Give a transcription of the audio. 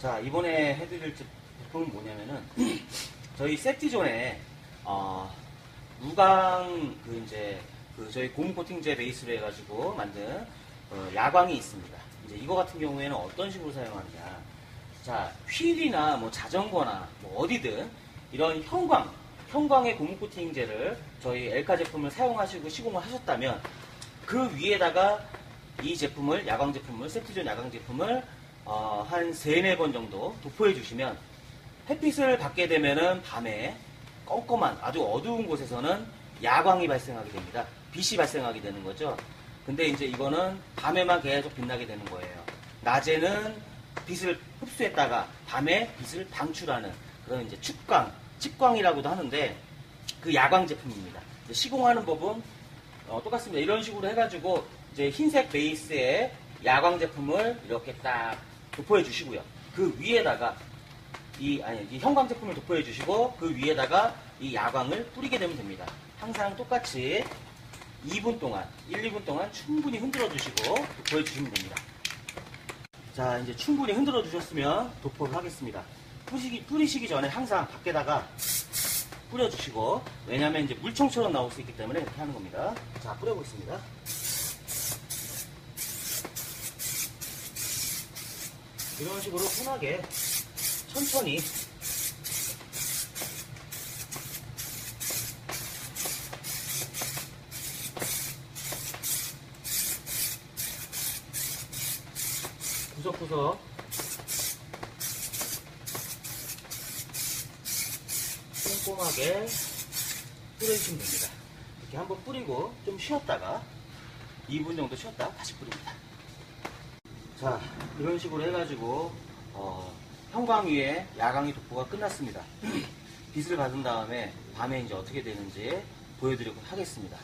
자, 이번에 해드릴 제- 제품은 뭐냐면은, 저희 세티존에, 어, 무광, 그, 이제, 그, 저희 고무 코팅제 베이스로 해가지고 만든, 어, 야광이 있습니다. 이제 이거 같은 경우에는 어떤 식으로 사용하느냐. 자, 휠이나 뭐 자전거나 뭐 어디든 이런 형광, 형광의 고무 코팅제를 저희 엘카 제품을 사용하시고 시공을 하셨다면 그 위에다가 이 제품을, 야광 제품을, 세티존 야광 제품을 어, 한 3, 4번 정도 도포해 주시면 햇빛을 받게 되면은 밤에 껌껌한 아주 어두운 곳에서는 야광이 발생하게 됩니다. 빛이 발생하게 되는 거죠. 근데 이제 이거는 밤에만 계속 빛나게 되는 거예요. 낮에는 빛을 흡수했다가 밤에 빛을 방출하는 그런 이제 축광, 측광이라고도 하는데 그 야광 제품입니다. 시공하는 법은 어, 똑같습니다. 이런 식으로 해가지고 이제 흰색 베이스의 야광 제품을 이렇게 딱 도포해 주시고요. 그 위에다가 이 아니 이 형광 제품을 도포해 주시고 그 위에다가 이 야광을 뿌리게 되면 됩니다. 항상 똑같이 2분 동안 1, 2분 동안 충분히 흔들어 주시고 도포해 주시면 됩니다. 자 이제 충분히 흔들어 주셨으면 도포를 하겠습니다. 뿌리시기, 뿌리시기 전에 항상 밖에다가 뿌려주시고 왜냐하면 이제 물총처럼 나올 수 있기 때문에 이렇게 하는 겁니다. 자 뿌려보겠습니다. 이런 식으로 편하게 천천히 구석구석 꼼꼼하게 뿌려주시면 됩니다. 이렇게 한번 뿌리고 좀 쉬었다가 2분 정도 쉬었다 다시 뿌립니다. 자, 이런 식으로 해가지고 어, 형광 위에 야광이 도포가 끝났습니다. 빛을 받은 다음에 밤에 이제 어떻게 되는지 보여드리도록 하겠습니다.